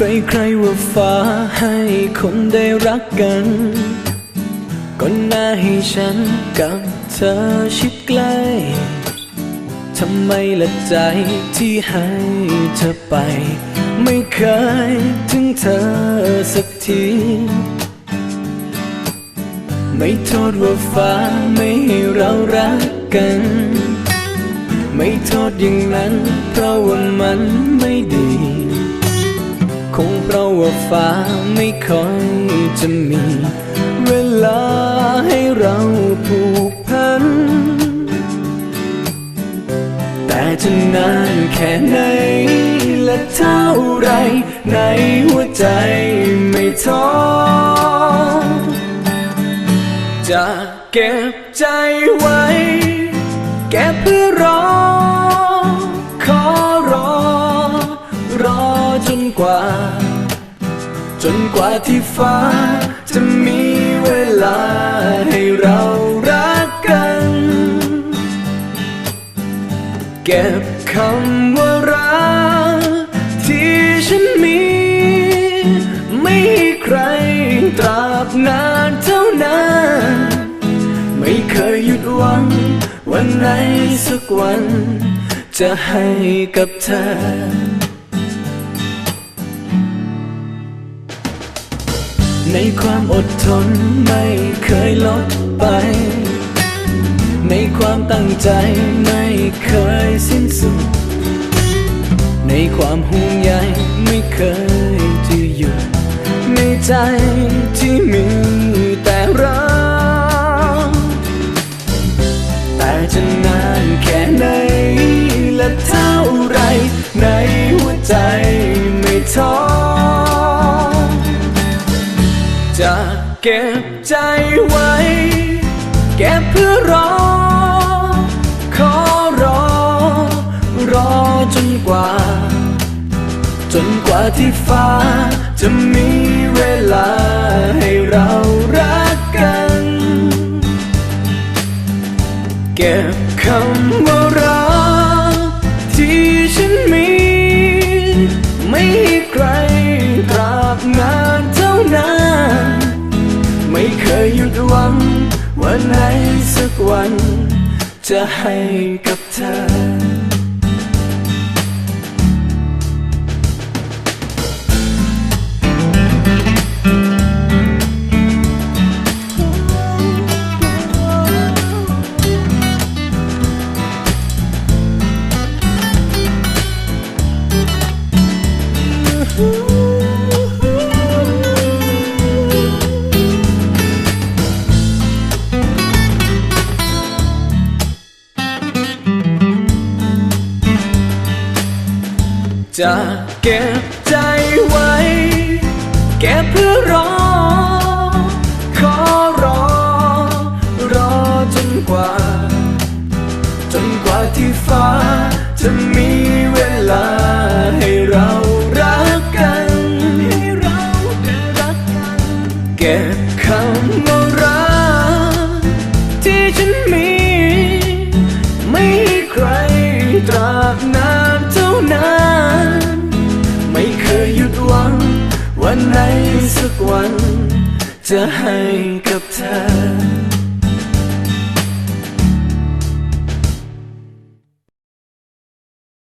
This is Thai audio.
ใครๆว่าฟ้าให้คนได้รักกัน ก็น่าให้ฉันกับเธอชิดใกล้ ทำไมละใจที่ให้เธอไป ไม่เคยถึงเธอสักที ไม่โทษว่าฟ้าไม่ให้เรารักกัน ไม่โทษอย่างนั้นเพราะว่ามัน ฟ้าไม่ค่อยจะมี เวลาให้เราผูกพัน แต่จะนานแค่ไหน และเท่าไรในหัวใจไม่ท้อจะเก็บใจไว้ แก็บเพื่อรอ ขอรอ รอจนกว่า จนกว่าที่ฟ้า จะมีเวลาให้เรารักกัน เก็บคำว่ารักที่ฉันมี ไม่ให้ใครตราบนานเท่านานไม่เคยหยุดหวัง วันไหนสักวัน จะให้กับเธอ ในความอดทนไม่เคยลดไป ในความตั้งใจไม่เคยสิ้นสุด ในความห่วงใยไม่เคยจะหยุดในใจ จะเก็บใจไว้ เก็บเพื่อรอ ขอรอ รอจนกว่า จนกว่าที่ฟ้า จะมีเวลาให้เรารักกัน เก็บคำว่า เคยหยุดหวังวันไหนสักวัน จะให้กับเธอ จะเก็บใจไว้ เก็บเพื่อรอ ขอรอ รอจนกว่า จนกว่าที่ฟ้า จะมีเวลาให้เรารักกันให้เราได้รักกัน เก็บคำว่ารักที่ฉันมี ไม่ให้ใครตรา จะให้กับเธอ